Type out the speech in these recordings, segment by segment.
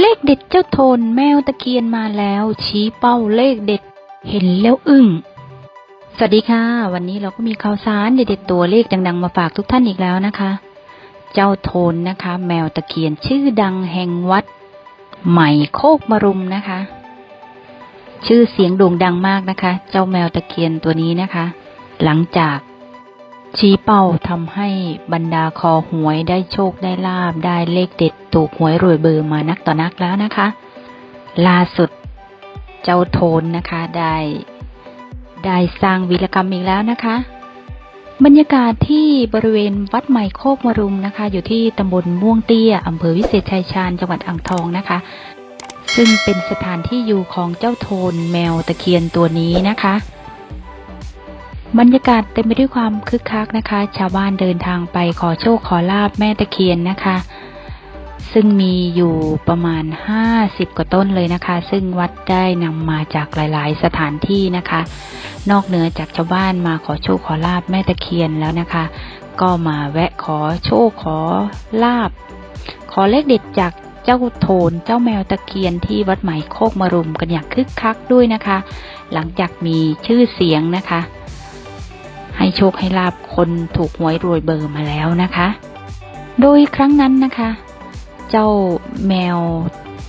เลขเด็ดเจ้าโทนแมวตะเคียนมาแล้ว ชี้เป้าเลขเด็ด เห็นแล้วอึ้งสวัสดีค่ะ วันนี้เราก็มีข่าวสารเด็ดๆตัวเลขดังๆมาฝากทุกท่านอีกแล้วนะคะ เจ้าโทนนะคะ แมวตะเคียนชื่อดังแห่งวัด ใหม่โคกมรุมนะคะ ชื่อเสียงโด่งดังมากนะคะ เจ้าแมวตะเคียนตัวนี้นะคะ หลังจาก ชี้เป้าทำให้บรรดาคอหวยได้โชคได้ลาบได้เลขเด็ดถูกหวยรวยเบอร์มานักต่อนักแล้วนะคะ ล่าสุดเจ้าโทนนะคะได้ ได้สร้างวีรกรรมอีกแล้วนะคะ บรรยากาศที่บริเวณวัดใหม่โคกมรุมนะคะ อยู่ที่ตำบลม่วงเตี้ยอำเภอวิเศษชัยชาญจังหวัดอ่างทองนะคะ ซึ่งเป็นสถานที่อยู่ของเจ้าโทนแมวตะเคียนตัวนี้นะคะ บรรยากาศเต็มไปด้วยความคึกคักนะคะ ชาวบ้านเดินทางไปขอโชคขอลาบแม่ตะเคียนนะคะ ซึ่งมีอยู่ประมาณ 50 กว่าต้นเลยนะคะ ซึ่งวัดได้นำมาจากหลายๆ สถานที่นะคะ นอกเหนือจากชาวบ้านมาขอโชคขอลาบแม่ตะเคียนแล้วนะคะ ก็มาแวะขอโชคขอลาบ ขอเลขเด็ดจากเจ้าโทนเจ้าแมวตะเคียนที่วัดใหม่โคกมรุมกันอย่างคึกคักด้วยนะคะ หลังจากมีชื่อเสียงนะคะ ให้โชคให้ลาบคนถูกหวยรวยเบอร์มาแล้วนะคะ โดยครั้งนั้นนะคะ เจ้าแมว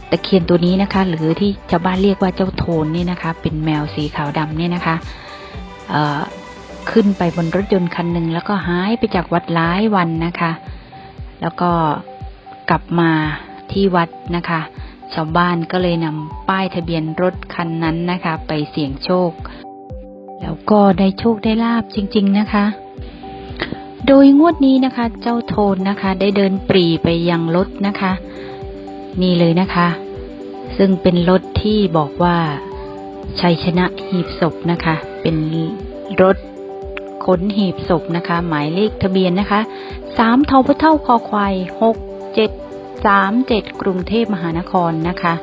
ตะเคียนตัวนี้นะคะ หรือที่ชาวบ้านเรียกว่าเจ้าโทนนี่นะคะ เป็นแมวสีขาวดำเนี่ยนะคะขึ้นไปบนรถยนต์คันหนึ่งแล้วก็หายไปจากวัดหลายวันนะคะ แล้วก็กลับมาที่วัดนะคะ ชาวบ้านก็เลยนำป้ายทะเบียนรถคันนั้นนะคะ ไปเสี่ยงโชค แล้วก็ได้โชคได้ลาบจริง ๆนะคะ โดยงวดนี้นะคะ เจ้าโทนนะคะ ได้เดินปรีไปยังรถนะคะ นี่เลยนะคะ ซึ่งเป็นรถที่บอกว่าชัยชนะหีบศพนะคะ เป็นรถขนหีบศพนะคะ หมายเลขทะเบียนนะคะสามทพเท่าคอควายหกเจ็ดสามเจ็ดกรุงเทพมหานครนะคะ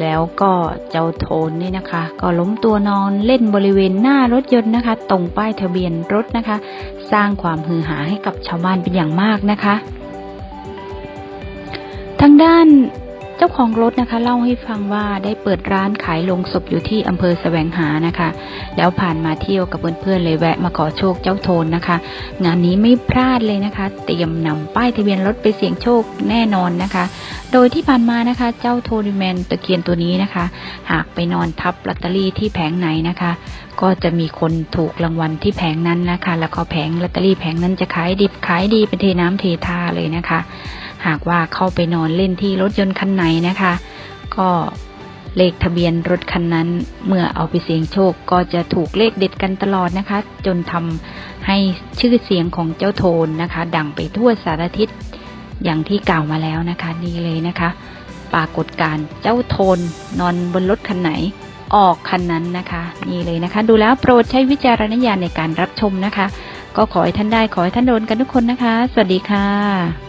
แล้วก็เจ้าโทนนี่นะคะ ก็ล้มตัวนอนเล่นบริเวณหน้ารถยนต์นะคะ ตรงป้ายทะเบียนรถนะคะ สร้างความฮือหาให้กับชาวบ้านเป็นอย่างมากนะคะ ทางด้านาของรถนะคะเล่าให้ฟังว่าได้เปิดร้านขายลงศพอยู่ที่อำเภอแสวงหานะคะ แล้วผ่านมาเที่ยวกับเพื่อนๆเลยแวะมาขอโชคเจ้าโทนนะคะ งานนี้ไม่พลาดเลยนะคะ เตรียมนำป้ายทะเบียนรถไปเสี่ยงโชคแน่นอนนะคะ โดยที่ผ่านมานะคะ เจ้าโทนิแมนตะเคียนตัวนี้นะคะ หากไปนอนทับลอตเตอรี่ที่แผงไหนนะคะ ก็จะมีคนถูกรางวัลที่แผงนั้นนะคะ แล้วก็แผงลอตเตอรี่แผงนั้นจะขายดิบขายดีเป็นเทน้ำเทท่าเลยนะคะ หากว่าเข้าไปนอนเล่นที่รถยนต์คันไหนนะคะ ก็เลขทะเบียนรถคันนั้น เมื่อเอาไปเสี่ยงโชคก็จะถูกเลขเด็ดกันตลอดนะคะ จนทำให้ชื่อเสียงของเจ้าโทนนะคะ ดังไปทั่วสารทิศอย่างที่กล่าวมาแล้วนะคะนี่เลยนะคะ ปรากฏการเจ้าโทนนอนบนรถคันไหนออกคันนั้นนะคะนี่เลยนะคะ ดูแล้วโปรดใช้วิจารณญาณในการรับชมนะคะ ก็ขอให้ท่านได้ขอให้ท่านโดนกันทุกคนนะคะ สวัสดีค่ะ